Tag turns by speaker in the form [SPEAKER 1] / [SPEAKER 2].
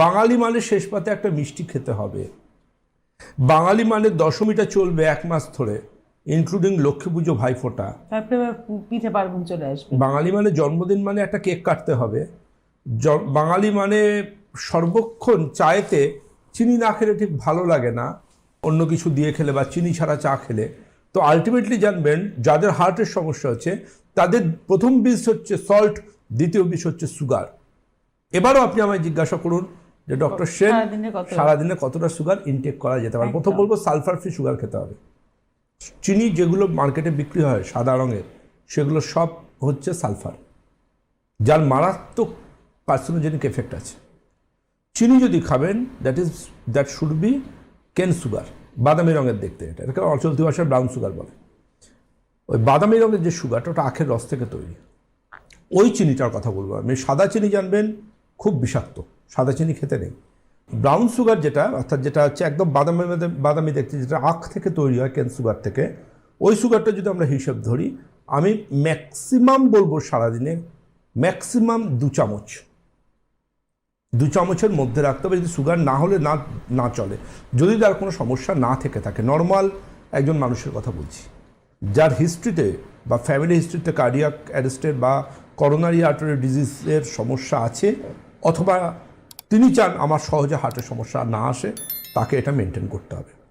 [SPEAKER 1] বাঙালি মানে শেষ পাতে একটা মিষ্টি খেতে হবে। বাঙালি মানে দশমীটা চলবে এক মাস ধরে ইনক্লুডিং লক্ষ্মী পুজো ভাইফোঁটা।
[SPEAKER 2] তারপরে পিঠে পার্বণ চলে আসবে।
[SPEAKER 1] বাঙালি মানে জন্মদিন মানে একটা কেক কাটতে হবে। বাঙালি মানে সর্বক্ষণ চায়েতে চিনি না খেলে ঠিক ভালো লাগে না অন্য কিছু দিয়ে খেলে বা চিনি ছাড়া চা খেলে। তো আলটিমেটলি জানবেন যাদের হার্টের সমস্যা হচ্ছে তাদের প্রথম বিষ হচ্ছে সল্ট দ্বিতীয় বিষ হচ্ছে সুগার এবারও আপনি আমায় জিজ্ঞাসা করুন যে ডক্টর সেন
[SPEAKER 2] সারাদিনে
[SPEAKER 1] কতটা সুগার ইনটেক করা যেতে পারে? প্রথম বলব সালফার ফ্রি সুগার খেতে হবে। চিনি যেগুলো মার্কেটে বিক্রি হয় সাদা রঙের সেগুলো সব হচ্ছে সালফার। যার মারাত্মক কার্সিনোজেনিক এফেক্ট আছে। চিনি যদি খাবেন that is that should be cane sugar বাদামি রঙের দেখতে এটা। এটাকে অচলতি ভাষায় ব্রাউন সুগার বলে। ওই বাদামি রঙের যে সুগারটা ওটা আখের রস থেকে তৈরি। ওই চিনিটার কথা বলব আমি। সাদা চিনি জানবেন খুব বিষাক্ত। সাদা চিনি খেতে নেই। ব্রাউন সুগার যেটা, অর্থাৎ যেটা হচ্ছে একদম বাদামি বাদামি দেখতে, যেটা আখ থেকে তৈরি হয় কেন সুগার থেকে, ওই সুগারটা যদি আমরা হিসেব ধরি, আমি ম্যাক্সিমাম বলব সারাদিনে ম্যাক্সিমাম দু চামচ। দু চামচের মধ্যে রাখতে হবে, যদি সুগার না হলে না না চলে। যদি তার কোনো সমস্যা না থেকে থাকে নর্মাল একজন মানুষের কথা বলছি। যার হিস্ট্রিতে বা ফ্যামিলি হিস্ট্রিতে কার্ডিয়াক অ্যারেস্টের বা করোনারি আর্টারি ডিজিজের সমস্যা আছে, অথবা তিনি চান আমার সহজে হার্টের সমস্যা না আসে তাকে এটা মেনটেন করতে হবে।